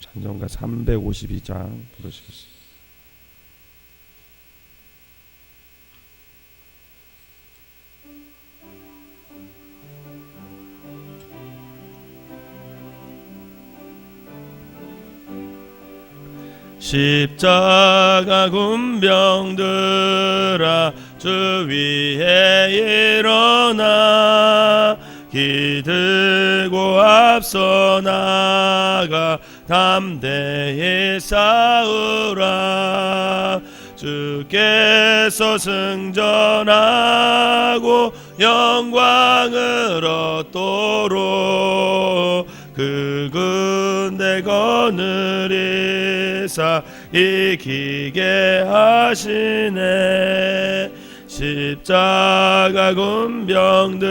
찬송가 352장 부르시겠습니다. 십자가 군병들아 주 위에 일어나 기들고 앞서 나가 담대히 싸우라. 주께서 승전하고 영광을 얻도록 그 군대 거느리사 이기게 하시네. 십자가 군병들아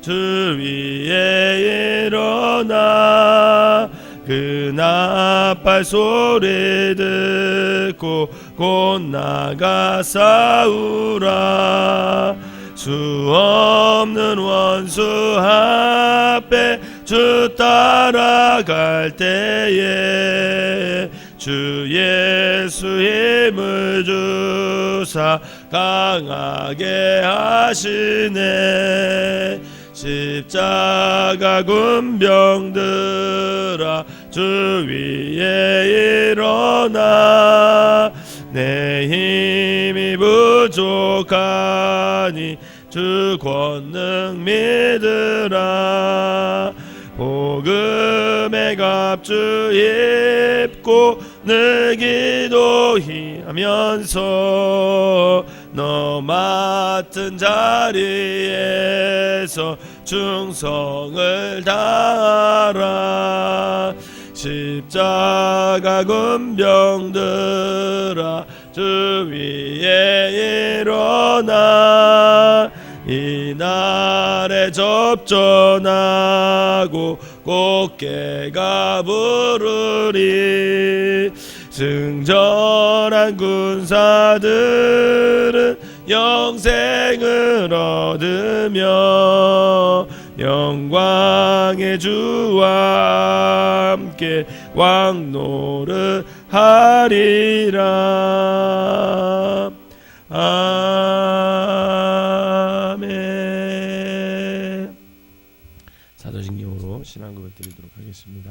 주 위에 일어나 그 나팔 소리 듣고 곧 나가 싸우라. 수 없는 원수 앞에 주 따라갈 때에 주 예수 힘을 주사 강하게 하시네 십자가 군병들아 주 위에 일어나. 내 힘이 부족하니 주 권능 믿으라. 복음의 갑주 입고 늘 기도하면서 너 맡은 자리에서 충성을 다하라. 십자가 군병들아 주 위에 일어나. 이날에 접전하고 꽃게가 부르리 승전한 군사들은 영생을 얻으며 영광의 주와 함께 왕노를 하리라. 아멘. 사도신경으로 신앙 고백 드리도록 하겠습니다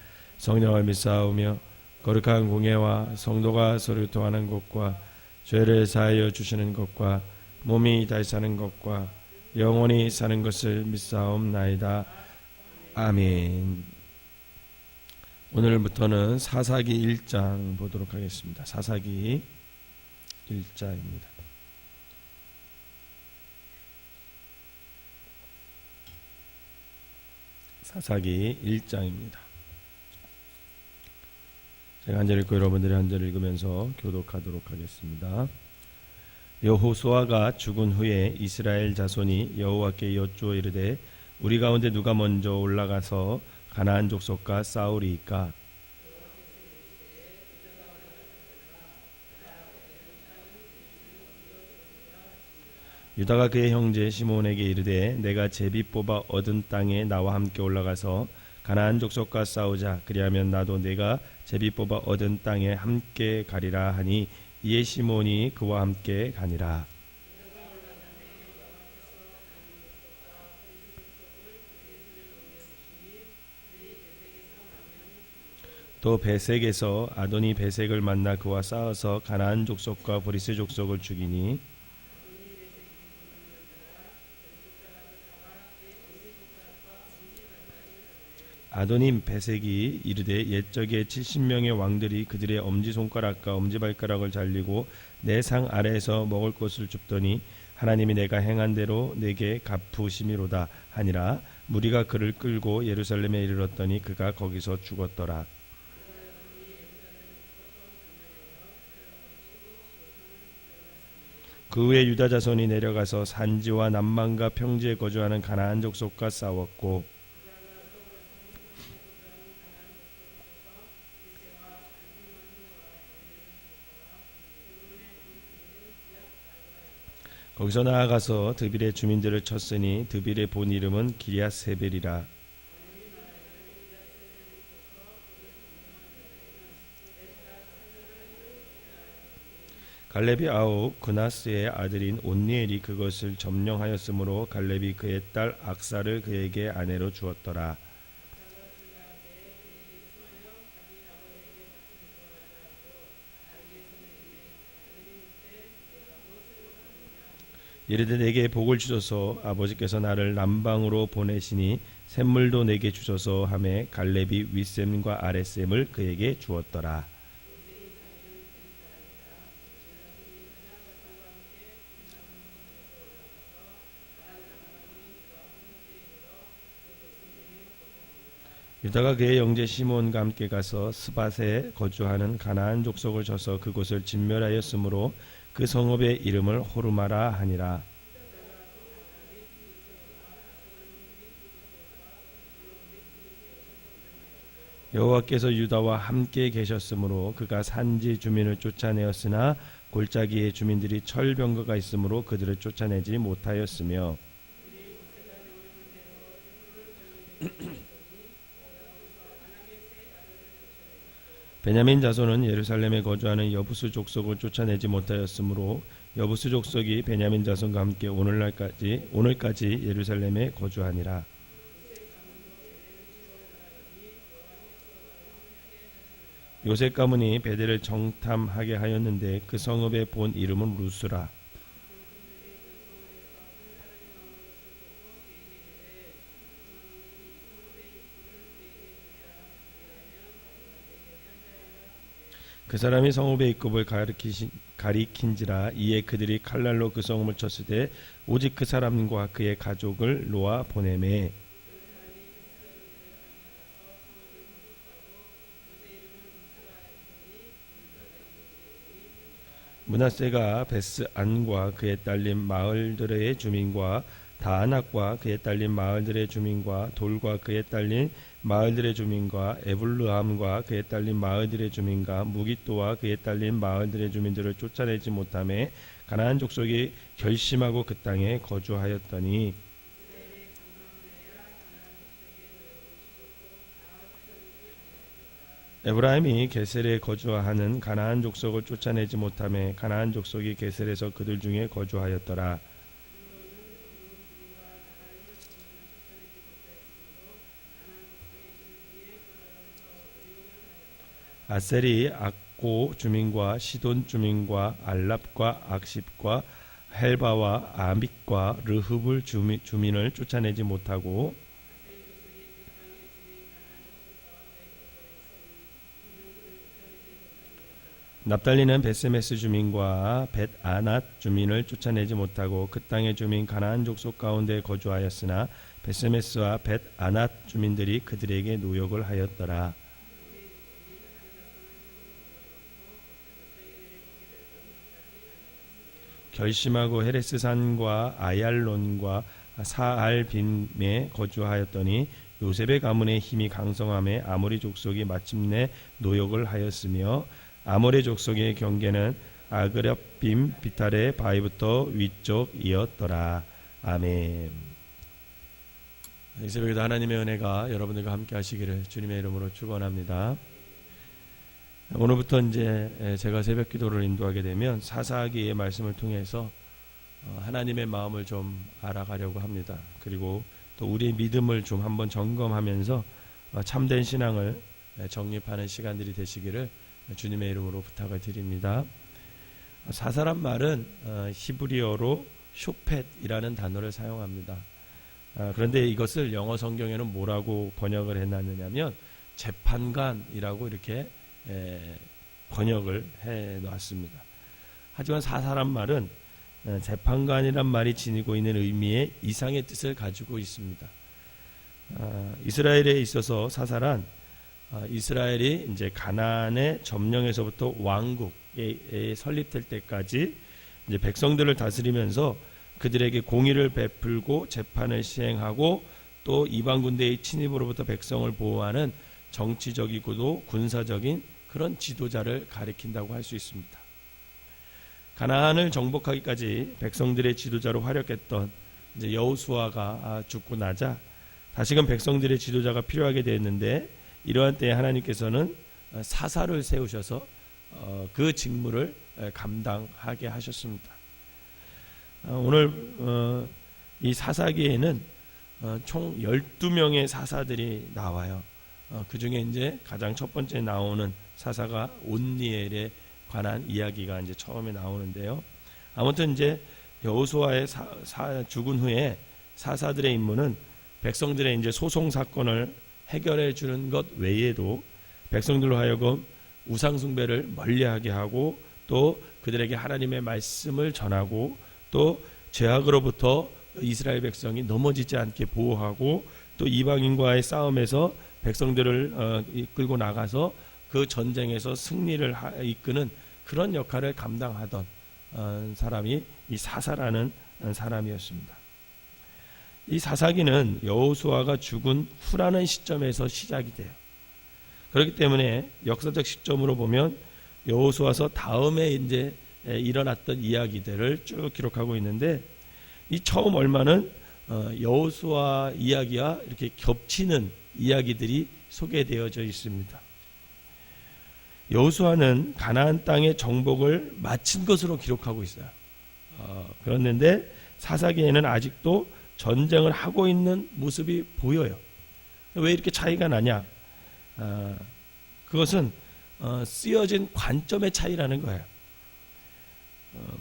성령을 믿사오며 거룩한 공예와 성도가 서로 통하는 것과 죄를 사하여 주시는 것과 몸이 다시 사는 것과 영원히 사는 것을 믿사옵나이다. 아멘. 오늘부터는 사사기 1장 보도록 하겠습니다. 사사기 1장입니다. 사사기 1장입니다. 제가 한 절 읽고 여러분들이 한 절 읽으면서 교독하도록 하겠습니다. 여호수아가 죽은 후에 이스라엘 자손이 여호와께 여쭈어 이르되 우리 가운데 누가 먼저 올라가서 가나안 족속과 싸우리이까 유다가 그의 형제 시몬에게 이르되 내가 제비 뽑아 얻은 땅에 나와 함께 올라가서 가나안 족속과 싸우자. 그리하면 나도 내가 제비 뽑아 얻은 땅에 함께 가리라 하니 이에 시몬이 그와 함께 가니라. 또 베색에서 아도니 베색을 만나 그와 싸워서 가나안 족속과 브리스 족속을 죽이니 아도님 베색이 이르되 옛적에 70명의 왕들이 그들의 엄지손가락과 엄지발가락을 잘리고 내 상 아래에서 먹을 것을 줍더니 하나님이 내가 행한 대로 내게 갚으심이로다 하니라 무리가 그를 끌고 예루살렘에 이르렀더니 그가 거기서 죽었더라. 그 후에 유다 자손이 내려가서 산지와 남방과 평지에 거주하는 가나안 족속과 싸웠고 거기서 나아가서 드빌의 주민들을 쳤으니 드빌의 본 이름은 기리앗세벨이라 갈렙이 아홉 그나스의 아들인 온니엘이 그것을 점령하였으므로 갈렙이 그의 딸 악사를 그에게 아내로 주었더라. 이르되 내게 복을 주소서 아버지께서 나를 남방으로 보내시니 샘물도 내게 주소서 하매 갈렙이 윗샘과 아랫샘을 그에게 주었더라. 유다가 그의 형제 시몬과 함께 가서 스밧에 거주하는 가나안 족속을 쳐서 그곳을 진멸하였으므로 그 성읍의 이름을 호르마라 하니라. 여호와께서 유다와 함께 계셨으므로 그가 산지 주민을 쫓아내었으나 골짜기의 주민들이 철병거가 있으므로 그들을 쫓아내지 못하였으며 베냐민 자손은 예루살렘에 거주하는 여부수 족속을 쫓아내지 못하였으므로 여부수 족속이 베냐민 자손과 함께 오늘날까지 오늘까지 예루살렘에 거주하니라. 요셉 가문이 베델을 정탐하게 하였는데 그 성읍의 본 이름은 루스라. 그 사람이 성읍의 입급을 가리킨지라 이에 그들이 칼날로 그 성읍을 쳤을 때 오직 그 사람과 그의 가족을 놓아 보내매. 문하세가 베스 안과 그의 딸린 마을들의 주민과 다안악과 그의 딸린 마을들의 주민과 돌과 그의 딸린 마을들의 주민과 에블르함과 그의 딸린 마을들의 주민과 무기또와 그의 딸린 마을들의 주민들을 쫓아내지 못함에 가나안 족속이 결심하고 그 땅에 거주하였더니 에브라임이 게셀에 거주하는 가나안 족속을 쫓아내지 못함에 가나안 족속이 게셀에서 그들 중에 거주하였더라. 아셀이 악고 주민과 시돈 주민과 알랍과 악십과 헬바와 아믹과 르흡을 주민, 주민을 쫓아내지 못하고 납달리는 베세메스 주민과 벳 아낫 주민을 쫓아내지 못하고 그 땅의 주민 가나안 족속 가운데 거주하였으나 베세메스와 벳 아낫 주민들이 그들에게 노역을 하였더라. 결심하고 헤레스산과 아얄론과 사알빈에 거주하였더니 요셉의 가문의 힘이 강성함에 아모리 족속이 마침내 노역을 하였으며 아모리 족속의 경계는 아그렵빔 비탈의 바위부터 위쪽이었더라. 아멘. 이 새벽에도 하나님의 은혜가 여러분들과 함께 하시기를 주님의 이름으로 축원합니다. 오늘부터 이제 제가 새벽 기도를 인도하게 되면 사사기의 말씀을 통해서 어, 하나님의 마음을 좀 알아가려고 합니다. 그리고 또 우리의 믿음을 좀 한번 점검하면서 어, 참된 신앙을 정립하는 시간들이 되시기를 주님의 이름으로 부탁을 드립니다. 사사란 말은 어, 히브리어로 쇼펫이라는 단어를 사용합니다. 아, 그런데 이것을 영어 성경에는 뭐라고 번역을 해놨느냐면 재판관이라고 이렇게 에, 번역을 해 놨습니다. 하지만 사사란 말은 에, 재판관이란 말이 지니고 있는 의미의 이상의 뜻을 가지고 있습니다. 아, 이스라엘에 있어서 사사란 아, 이스라엘이 이제 가나안의 점령에서부터 왕국에 설립될 때까지 이제 백성들을 다스리면서 그들에게 공의를 베풀고 재판을 시행하고 또 이방 군대의 침입으로부터 백성을 보호하는 정치적이고도 군사적인 그런 지도자를 가리킨다고 할 수 있습니다. 가나안을 정복하기까지 백성들의 지도자로 활약했던 이제 여호수아가 죽고 나자 다시금 백성들의 지도자가 필요하게 되었는데 이러한 때에 하나님께서는 사사를 세우셔서 어, 그 직무를 감당하게 하셨습니다. 어, 오늘 어, 이 사사기에는 총 12명의 사사들이 나와요. 그 중에 이제 가장 첫 번째 나오는 사사가 온니엘에 관한 이야기가 이제 처음에 나오는데요. 아무튼 이제 여호수아의 죽은 후에 사사들의 임무는 백성들의 이제 소송 사건을 해결해 주는 것 외에도 백성들로 하여금 우상 숭배를 멀리하게 하고 또 그들에게 하나님의 말씀을 전하고 또 죄악으로부터 이스라엘 백성이 넘어지지 않게 보호하고 또 이방인과의 싸움에서 백성들을 어, 이끌고 나가서 그 전쟁에서 승리를 하, 이끄는 그런 역할을 감당하던 어, 사람이 이 사사라는 사람이었습니다. 이 사사기는 여호수아가 죽은 후라는 시점에서 시작이 돼요. 그렇기 때문에 역사적 시점으로 보면 여호수아서 다음에 이제 일어났던 이야기들을 쭉 기록하고 있는데 이 처음 얼마는 어, 여호수아 이야기와 이렇게 겹치는 이야기들이 소개되어져 있습니다. 여호수아는 가나안 땅의 정복을 마친 것으로 기록하고 있어요. 어, 그런데 사사기에는 아직도 전쟁을 하고 있는 모습이 보여요. 왜 이렇게 차이가 나냐? 어, 그것은 어, 쓰여진 관점의 차이라는 거예요. 어,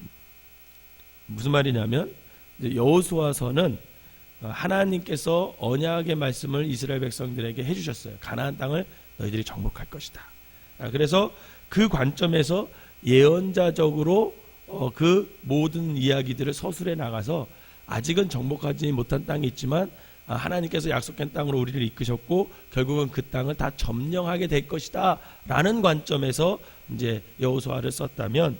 무슨 말이냐면 여호수아서는 하나님께서 언약의 말씀을 이스라엘 백성들에게 해주셨어요. 가나안 땅을 너희들이 정복할 것이다. 아, 그래서 그 관점에서 예언자적으로 어, 그 모든 이야기들을 서술해 나가서 아직은 정복하지 못한 땅이 있지만 아, 하나님께서 약속한 땅으로 우리를 이끄셨고 결국은 그 땅을 다 점령하게 될 것이다라는 관점에서 이제 여호수아를 썼다면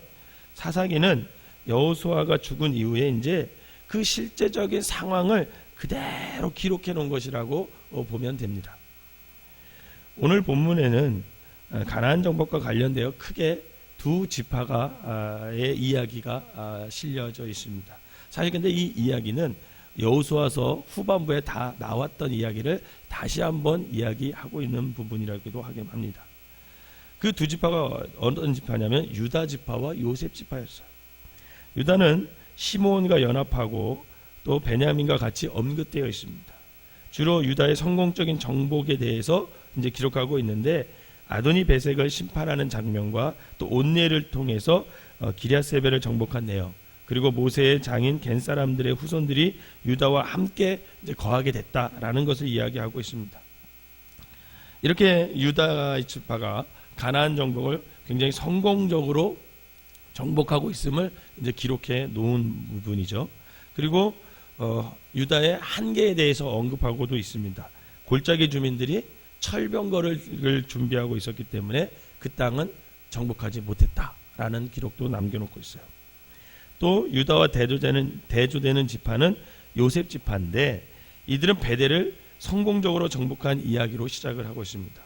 사사기는 여호수아가 죽은 이후에 이제 그 실제적인 상황을 그대로 기록해 놓은 것이라고 어, 보면 됩니다. 오늘 본문에는 아, 가나안 정복과 관련되어 크게 두 지파가의 이야기가 아, 실려져 있습니다. 사실 근데 이 이야기는 여호수아서 후반부에 다 나왔던 이야기를 다시 한번 이야기하고 있는 부분이라고도 하긴 합니다. 그 두 지파가 어떤 지파냐면 유다 지파와 요셉 지파였어요. 유다는 시몬과 연합하고 또 베냐민과 같이 언급되어 있습니다. 주로 유다의 성공적인 정복에 대해서 이제 기록하고 있는데 아도니 베색을 심판하는 장면과 또 온내를 통해서 어, 기랴세벨을 정복한 내용 그리고 모세의 장인 겐 사람들의 후손들이 유다와 함께 거하게 됐다라는 것을 이야기하고 있습니다. 이렇게 유다 지파가 가나안 정복을 굉장히 성공적으로 정복하고 있음을 이제 기록해 놓은 부분이죠. 그리고 어, 유다의 한계에 대해서 언급하고도 있습니다. 골짜기 주민들이 철병거를 준비하고 있었기 때문에 그 땅은 정복하지 못했다라는 기록도 남겨놓고 있어요. 또 유다와 대조되는 대조되는 지파는 요셉 지파인데 이들은 베델을 성공적으로 정복한 이야기로 시작을 하고 있습니다.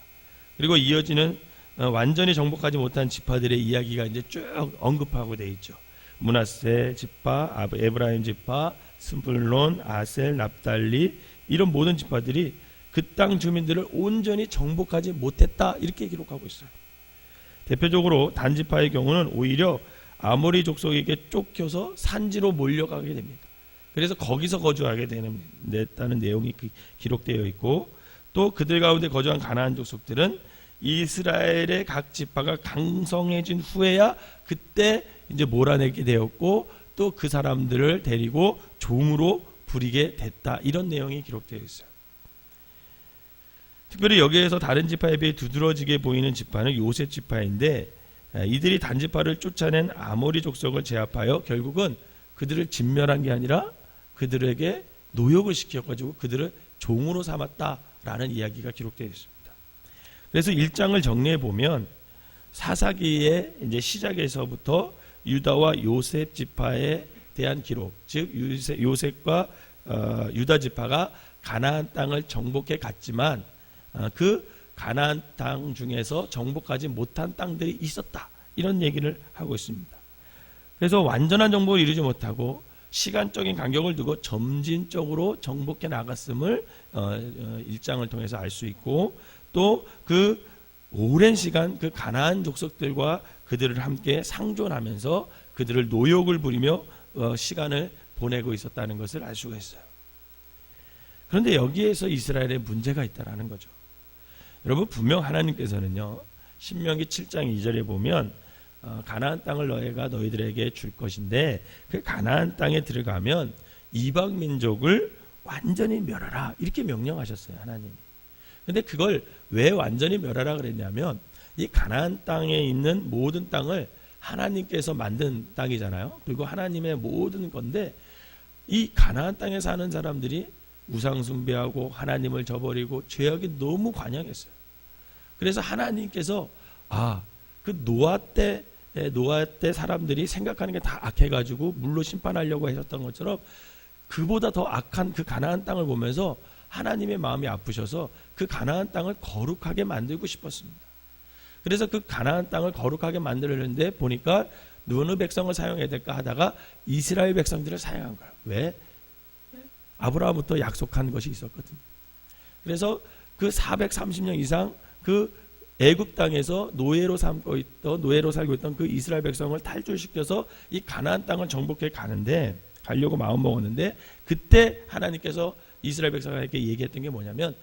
그리고 이어지는 어, 완전히 정복하지 못한 지파들의 이야기가 이제 쭉 언급하고 돼 있죠. 문하세 지파, 에브라임 지파, 스불론, 아셀, 납달리 이런 모든 지파들이 그 땅 주민들을 온전히 정복하지 못했다 이렇게 기록하고 있어요. 대표적으로 단지파의 경우는 오히려 아모리 족속에게 쫓겨서 산지로 몰려가게 됩니다. 그래서 거기서 거주하게 되는 냈다는 내용이 기록되어 있고 또 그들 가운데 거주한 가나안 족속들은 이스라엘의 각 지파가 강성해진 후에야 그때 이제 몰아내게 되었고 또 그 사람들을 데리고 종으로 부리게 됐다 이런 내용이 기록되어 있어요. 특별히 여기에서 다른 지파에 비해 두드러지게 보이는 지파는 요셉 지파인데 이들이 단지파를 쫓아낸 아모리 족속을 제압하여 결국은 그들을 진멸한 게 아니라 그들에게 노역을 시켜가지고 그들을 종으로 삼았다라는 이야기가 기록되어 있습니다. 그래서 1장을 정리해 보면 사사기의 이제 시작에서부터 유다와 요셉 지파에 대한 기록, 즉 요셉, 요셉과 어, 유다 지파가 가나안 땅을 정복해 갔지만 어, 그 가나안 땅 중에서 정복하지 못한 땅들이 있었다 이런 얘기를 하고 있습니다. 그래서 완전한 정복을 이루지 못하고 시간적인 간격을 두고 점진적으로 정복해 나갔음을 어, 어, 일장을 통해서 알 수 있고 또 그 오랜 시간 그 가나안 족속들과 그들을 함께 상존하면서 그들을 노역을 부리며 어, 시간을 보내고 있었다는 것을 알 수가 있어요. 그런데 여기에서 이스라엘에 문제가 있다라는 거죠. 여러분 분명 하나님께서는요 신명기 7장 2절에 보면 어, 가나안 땅을 너희가 너희들에게 줄 것인데 그 가나안 땅에 들어가면 이방 민족을 완전히 멸하라 이렇게 명령하셨어요 하나님이. 근데 그걸 왜 완전히 멸하라 그랬냐면 이 가나안 땅에 있는 모든 땅을 하나님께서 만든 땅이잖아요. 그리고 하나님의 모든 건데 이 가나안 땅에 사는 사람들이 우상 숭배하고 하나님을 저버리고 죄악이 너무 관영했어요. 그래서 하나님께서 아 그 노아 때 노아 때 사람들이 생각하는 게 다 악해가지고 물로 심판하려고 하셨던 것처럼 그보다 더 악한 그 가나안 땅을 보면서 하나님의 마음이 아프셔서 그 가나안 땅을 거룩하게 만들고 싶었습니다. 그래서 그 가나안 땅을 거룩하게 만들려는데 보니까 누느 백성을 사용해야 될까 하다가 이스라엘 백성들을 사용한 거예요. 왜? 아브라함부터 약속한 것이 있었거든요. 그래서 그 430년 이상 그 애굽 땅에서 노예로 삼고 있던 노예로 살고 있던 그 이스라엘 백성을 탈출시켜서 이 가나안 땅을 정복해 가는데 가려고 마음 먹었는데 그때 하나님께서 이스라엘 백성에게 얘기했던 게 뭐냐면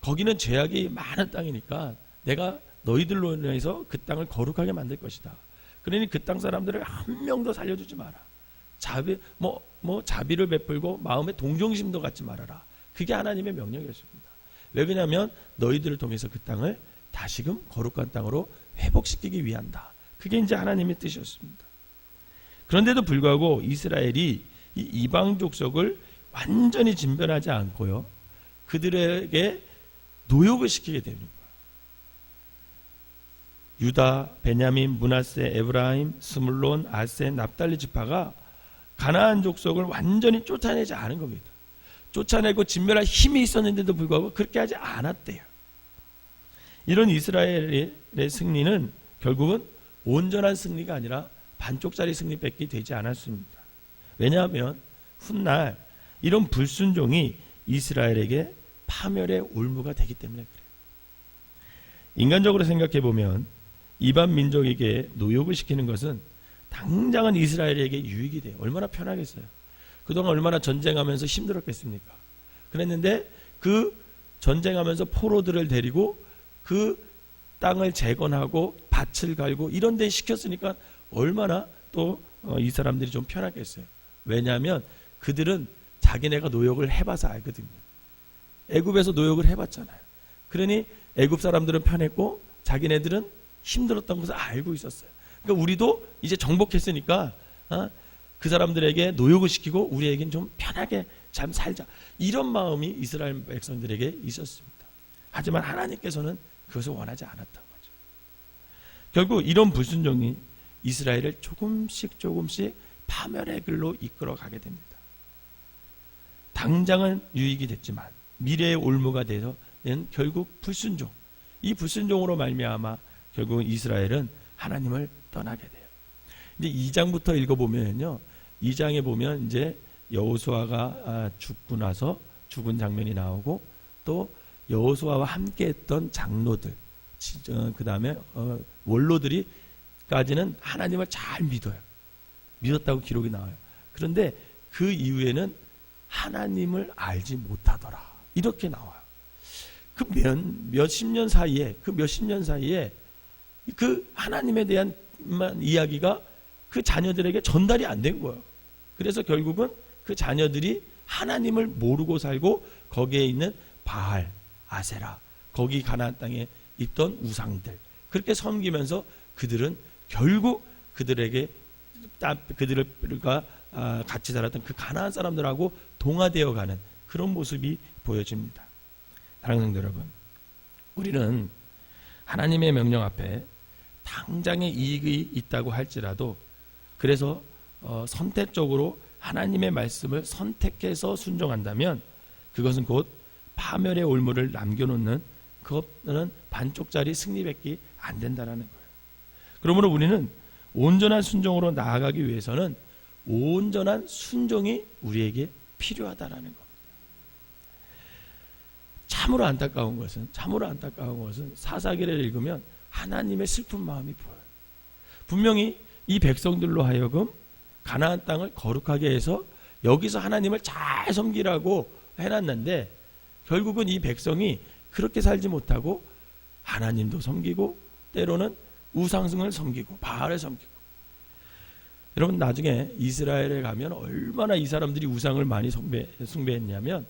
거기는 죄악이 많은 땅이니까 내가 너희들로 인해서 그 땅을 거룩하게 만들 것이다. 그러니 그 땅 사람들을 한 명도 살려주지 마라. 자비 뭐뭐 자비를 베풀고 마음에 동정심도 갖지 말아라. 그게 하나님의 명령이었습니다. 왜 그러냐면 너희들을 통해서 그 땅을 다시금 거룩한 땅으로 회복시키기 위한다. 그게 이제 하나님의 뜻이었습니다. 그런데도 불구하고 이스라엘이 이 이방 족속을 완전히 진변하지 않고요. 그들에게 노역을 시키게 거예요. 유다, 베냐민, 문하세, 에브라임, 스물론, 아세, 납달리 지파가 가나안 족속을 완전히 쫓아내지 않은 겁니다. 쫓아내고 진멸할 힘이 있었는데도 불구하고 그렇게 하지 않았대요. 이런 이스라엘의 승리는 결국은 온전한 승리가 아니라 반쪽짜리 승리밖에 되지 않았습니다. 왜냐하면 훗날 이런 불순종이 이스라엘에게 파멸의 올무가 되기 때문에 그래요. 인간적으로 생각해 보면 이반 민족에게 노역을 시키는 것은 당장은 이스라엘에게 유익이 돼요. 얼마나 편하겠어요. 그동안 얼마나 전쟁하면서 힘들었겠습니까? 그랬는데 그 전쟁하면서 포로들을 데리고 그 땅을 재건하고 밭을 갈고 이런 데 시켰으니까 얼마나 또 이 사람들이 좀 편하겠어요. 왜냐하면 그들은 자기네가 노역을 해봐서 알거든요. 애굽에서 노역을 해봤잖아요. 그러니 애굽 사람들은 편했고 자기네들은 힘들었던 것을 알고 있었어요. 그러니까 우리도 이제 정복했으니까 어? 그 사람들에게 노역을 시키고 우리에겐 좀 편하게 잘 살자 이런 마음이 이스라엘 백성들에게 있었습니다. 하지만 하나님께서는 그것을 원하지 않았던 거죠. 결국 이런 불순종이 이스라엘을 조금씩 조금씩 파멸의 길로 이끌어 가게 됩니다. 당장은 유익이 됐지만 미래의 올무가 되서는 결국 불순종. 이 불순종으로 말미암아 결국 이스라엘은 하나님을 떠나게 돼요. 이제 2장부터 읽어보면요. 2장에 보면 이제 여호수아가 죽고 나서 죽은 장면이 나오고 또 여호수아와 함께했던 장로들, 그 다음에 어, 원로들이까지는 하나님을 잘 믿어요. 믿었다고 기록이 나와요. 그런데 그 이후에는 하나님을 알지 못하더라. 이렇게 나와요. 그 몇, 몇십 년 사이에, 그 몇십 년 사이에 그 하나님에 대한 이야기가 그 자녀들에게 전달이 안 된 거예요. 그래서 결국은 그 자녀들이 하나님을 모르고 살고 거기에 있는 바알, 아세라, 거기 가나안 땅에 있던 우상들 그렇게 섬기면서 그들은 결국 그들에게 그들과 아, 같이 살았던 그 가나안 사람들하고 동화되어 가는 그런 모습이 보여집니다. 사랑하는 여러분, 우리는 하나님의 명령 앞에 당장의 이익이 있다고 할지라도 그래서 어, 선택적으로 하나님의 말씀을 선택해서 순종한다면 그것은 곧 파멸의 올무를 남겨놓는 그것은 반쪽짜리 승리밖에 안 된다라는 거예요. 그러므로 우리는 온전한 순종으로 나아가기 위해서는 온전한 순종이 우리에게 필요하다라는 겁니다. 참으로 안타까운 것은 참으로 안타까운 것은 사사기를 읽으면 하나님의 슬픈 마음이 보여요. 분명히 이 백성들로 하여금 가나안 땅을 거룩하게 해서 여기서 하나님을 잘 섬기라고 해놨는데 결국은 이 백성이 그렇게 살지 못하고 하나님도 섬기고 때로는 우상승을 섬기고 바알을 섬기고 여러분 나중에 이스라엘에 가면 얼마나 이 사람들이 우상을 많이 숭배, 숭배했냐면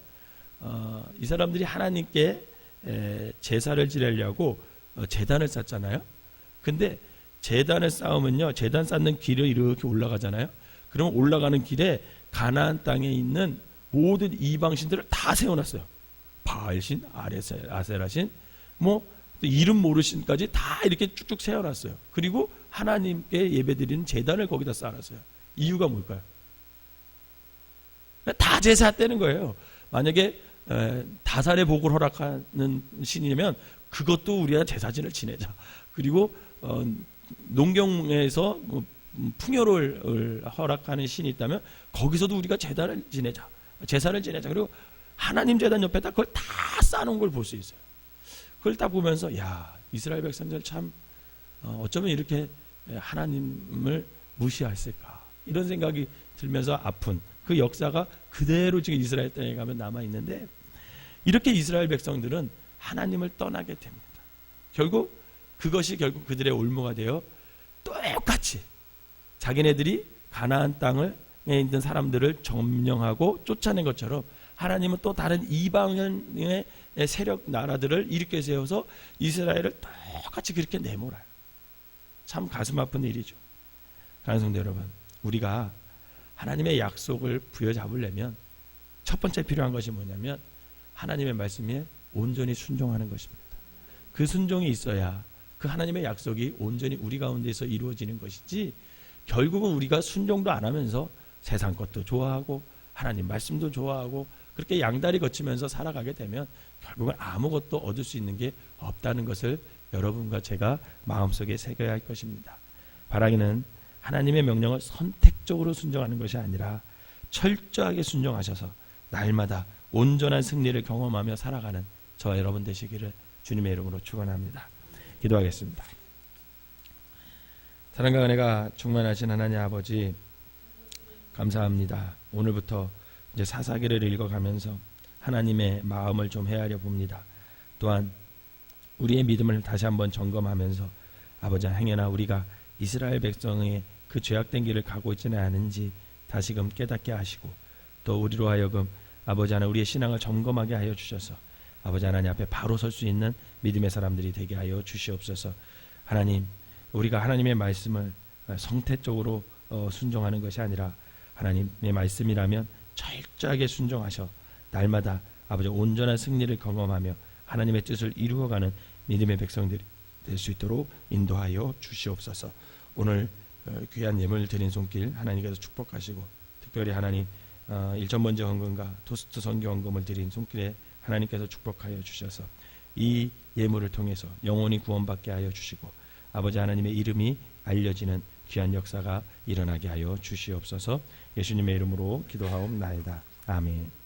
어, 이 사람들이 하나님께 에, 제사를 지내려고 어, 재단을 쌓잖아요. 근데 재단을 쌓으면요, 재단 쌓는 길을 이렇게 올라가잖아요. 그러면 올라가는 길에 가나안 땅에 있는 모든 이방신들을 다 세워놨어요. 바알신, 아세라신, 뭐 이름 모르신까지 다 이렇게 쭉쭉 세워놨어요. 그리고 하나님께 예배드리는 재단을 거기다 쌓아놨어요. 이유가 뭘까요? 다 제사 떼는 거예요. 만약에 에, 다산의 복을 허락하는 신이면 그것도 우리가 제사진을 지내자. 그리고 어, 농경에서 뭐 풍요를 허락하는 신이 있다면 거기서도 우리가 제단을 지내자. 제사를 지내자. 그리고 하나님 제단 옆에다 그걸 다 쌓아놓은 걸 볼 수 있어요. 그걸 딱 보면서 야 이스라엘 백성들 참 어, 어쩌면 이렇게 하나님을 무시했을까 이런 생각이 들면서 아픈 그 역사가 그대로 지금 이스라엘 땅에 가면 남아 있는데 이렇게 이스라엘 백성들은 하나님을 떠나게 됩니다. 결국 그것이 결국 그들의 올무가 되어 똑같이 자기네들이 가나안 땅을 에 있는 사람들을 점령하고 쫓아낸 것처럼 하나님은 또 다른 이방의 세력 나라들을 일으켜 세워서 이스라엘을 똑같이 그렇게 내몰아요. 참 가슴 아픈 일이죠. 가능성도 여러분, 우리가 하나님의 약속을 부여잡으려면 첫 번째 필요한 것이 뭐냐면 하나님의 말씀에 온전히 순종하는 것입니다. 그 순종이 있어야 그 하나님의 약속이 온전히 우리 가운데서 이루어지는 것이지 결국은 우리가 순종도 안 하면서 세상 것도 좋아하고 하나님 말씀도 좋아하고 그렇게 양다리 거치면서 살아가게 되면 결국은 아무것도 얻을 수 있는 게 없다는 것을 여러분과 제가 마음속에 새겨야 할 것입니다. 바라기는 하나님의 명령을 선택적으로 순종하는 것이 아니라 철저하게 순종하셔서 날마다 온전한 승리를 경험하며 살아가는 저 여러분 되시기를 주님의 이름으로 축원합니다. 기도하겠습니다. 사랑과 은혜가 충만하신 하나님 아버지 감사합니다. 오늘부터 이제 사사기를 읽어가면서 하나님의 마음을 좀 헤아려 봅니다. 또한 우리의 믿음을 다시 한번 점검하면서 아버지 행여나 우리가 이스라엘 백성의 그 죄악된 길을 가고 있지는 않은지 다시금 깨닫게 하시고 또 우리로 하여금 아버지 하나 우리의 신앙을 점검하게 하여 주셔서 아버지 하나님 앞에 바로 설 수 있는 믿음의 사람들이 되게 하여 주시옵소서. 하나님, 우리가 하나님의 말씀을 성태적으로 어, 순종하는 것이 아니라 하나님의 말씀이라면 철저하게 순종하셔 날마다 아버지 온전한 승리를 경험하며 하나님의 뜻을 이루어가는 믿음의 백성들이 될 수 있도록 인도하여 주시옵소서. 오늘 어, 귀한 예물 드린 손길 하나님께서 축복하시고 특별히 하나님 어, 일천 번째 헌금과 토스트 선교 헌금을 드린 손길에 하나님께서 축복하여 주셔서 이 예물을 통해서 영원히 구원받게 하여 주시고 아버지 하나님의 이름이 알려지는 귀한 역사가 일어나게 하여 주시옵소서 예수님의 이름으로 기도하옵나이다. 아멘.